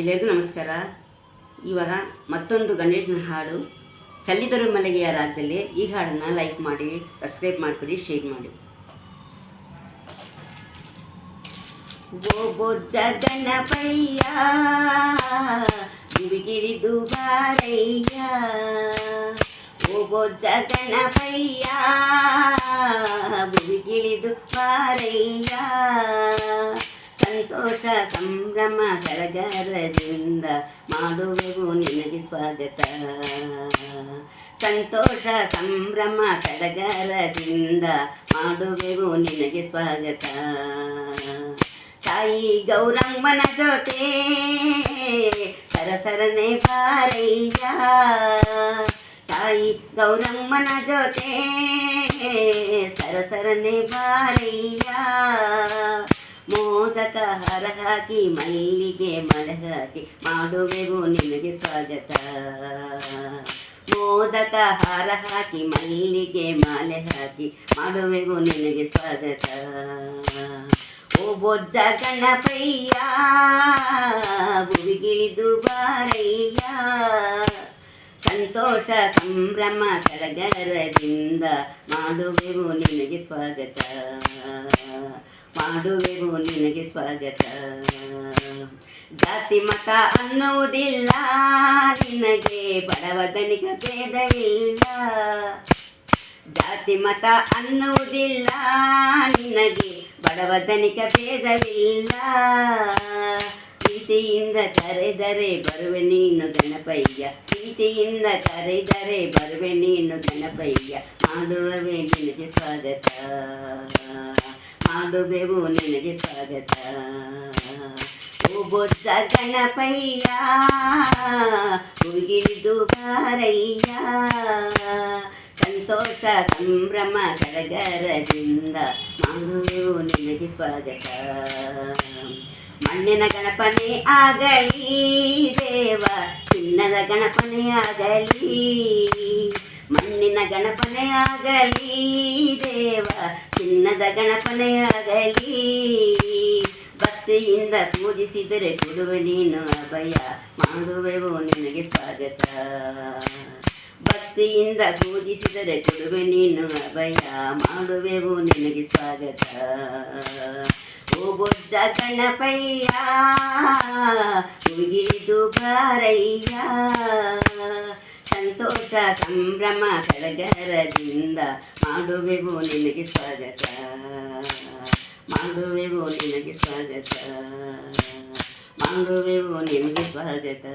ಎಲ್ಲರಿಗೂ ನಮಸ್ಕಾರ. ಇವಾಗ ಮತ್ತೊಂದು ಗಣೇಶನ ಹಾಡು. ಚಲ್ಲಿದರು ಮಲಗೆಯ ರಾಗದಲ್ಲಿ ಈ ಹಾಡನ್ನು ಲೈಕ್ ಮಾಡಿ ಸಬ್ಸ್ಕ್ರೈಬ್ ಮಾಡಿಕೊಡಿ ಶೇರ್ ಮಾಡಿ. ಬೊಜ್ಜ ಗಣಪಯ್ಯ ಬಾರಯ್ಯ. ಓ ಬೊಜ್ಜ ಗಣಪಯ್ಯ ಬಾರಯ್ಯ. ಸಂತೋಷ ಸಂಭ್ರಮ ಸಡಗರದಿಂದ ಮಾಡುವೆವು ನಿನಗೆ ಸ್ವಾಗತ ಸಂತೋಷ ಸಂಭ್ರಮ ಸಡಗರದಿಂದ ಮಾಡುವೆವು ನಿನಗೆ ಸ್ವಾಗತ ತಾಯಿ ಗೌರಮ್ಮನ ಜೊತೆ ಸರಸರನೆ ಬಾರಯ್ಯ ತಾಯಿ ಗೌರಮ್ಮನ ಜೊತೆ ಸರಸರನೆ ಬಾರಯ್ಯ ಮೋದಕ ಹರ ಹಾಕಿ ಮಲ್ಲಿಗೆ ಮಳೆ ಹಾಕಿ ಮಾಡುವೆವು ನಿನಗೆ ಸ್ವಾಗತ. ಮೋದಕ ಹಾರ ಹಾಕಿ ಮಲ್ಲಿಗೆ ಮಾಲೆ ಹಾಕಿ ಮಾಡುವೆವು ನಿನಗೆ ಸ್ವಾಗತ. ಓ ಬೊಜ್ಜ ಗಣಪಯ್ಯ, ಗುರಿಗಿಳಿದು ಬಾರಯ್ಯ, ಸಂತೋಷ ಸಂಭ್ರಮ ಸರಗರದಿಂದ ಮಾಡುವೆವು ನಿನಗೆ ಸ್ವಾಗತ. ಮಾಡುವೆವು ನಿನಗೆ ಸ್ವಾಗತ. ಜಾತಿ ಮತ ಅನ್ನುವುದಿಲ್ಲ, ನಿನಗೆ ಬಡವ ಧನಿಕ ಭೇದವಿಲ್ಲ ಜಾತಿ ಮತ ಅನ್ನುವುದಿಲ್ಲ, ನಿನಗೆ ಬಡವ ಧನಿಕ ಭೇದವಿಲ್ಲ ಪ್ರೀತಿಯಿಂದ ಕರೆದರೆ ಬರುವೆ ನೀನು ಗಣಪಯ್ಯ ಪ್ರೀತಿಯಿಂದ ಕರೆದರೆ ಬರುವೆ ನೀನು ಗಣಪಯ್ಯ ಮಾಡುವವೇ ನಿನಗೆ ಸ್ವಾಗತ. ಮಾಡುವೆವು ನಿನಗೆ ಸ್ವಾಗತ. ಓ ಬೊಜ್ಜ ಗಣಪಯ್ಯ ಹುಗಿರಿದು ಬಾರಯ್ಯ. ಸಂತೋಷ, ಸಂಭ್ರಮ, ಸಡಗರದಿಂದ ಮಾಡುವೆವು ನಿನಗೆ ಸ್ವಾಗತ. ಮಣ್ಣಿನ ಗಣಪನೆ ಆಗಲಿ, ದೇವ ಚಿನ್ನದ ಗಣಪನೆ ಆಗಲಿ, ಮಣ್ಣಿನ ಗಣಪನೆ ಆಗಲಿ ಚಿನ್ನದ ಗಣಪನೆ ಆಗಲಿ ಭಕ್ತಿಯಿಂದ ಪೂಜಿಸಿದರೆ ಕೊಡುವೆ ನೀನು ಅಭಯ ಮಾಡುವೆವು ನಿನಗೆ ಸ್ವಾಗತ. ಭಕ್ತಿಯಿಂದ ಪೂಜಿಸಿದರೆ ಕೊಡುವೆ ನೀನು ಅಭಯ ಮಾಡುವೆವು ನಿನಗೆ ಸ್ವಾಗತ. ಓ ಬೊಜ್ಜ ಗಣಪಯ್ಯ ಹುಗಿಳಿದು ಬಾರಯ್ಯ. ಸಂತೋಷ ಸಂಭ್ರಮ ಸಡಗರದಿಂದ ಮಾಡುವೆವು ನಿನಗೆ ಸ್ವಾಗತ ಮಾಡುವೆವು ನಿನಗೆ ಸ್ವಾಗತ ಮಾಡುವೆವು ನಿನಗೆ ಸ್ವಾಗತ